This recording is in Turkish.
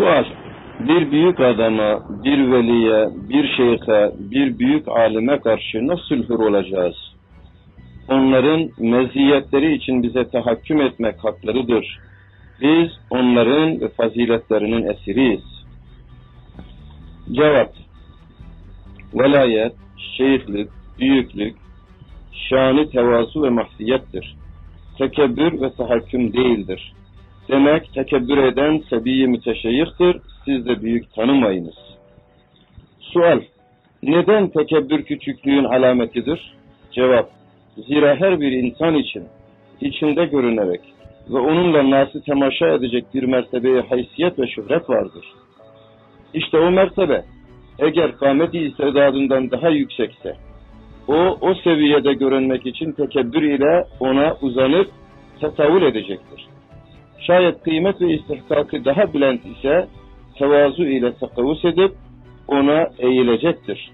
Sual. Bir büyük adama, bir veliye, bir şeyhe, bir büyük alime karşı nasıl hür olacağız? Onların meziyetleri için bize tahakküm etmek haklarıdır. Biz onların faziletlerinin esiriyiz. Cevap. Velayet, şeyhlik, büyüklük, şanı tevazu ve mahsiyettir. Tekebbür ve tahakküm değildir. Demek tekebbür eden sebiyi müteşeyyihtir, siz de büyük tanımayınız. Sual, neden tekebbür küçüklüğün alametidir? Cevap, zira her bir insan için içinde görünerek ve onunla nası temaşa edecek bir mertebeye haysiyet ve şöhret vardır. İşte o mertebe, eğer kâmeti istedadından daha yüksekse, o, o seviyede görünmek için tekebbür ile ona uzanıp tetavül edecektir. Şayet kıymet ve istihkakı daha bilent ise tevazu ile takavvus edip ona eğilecektir.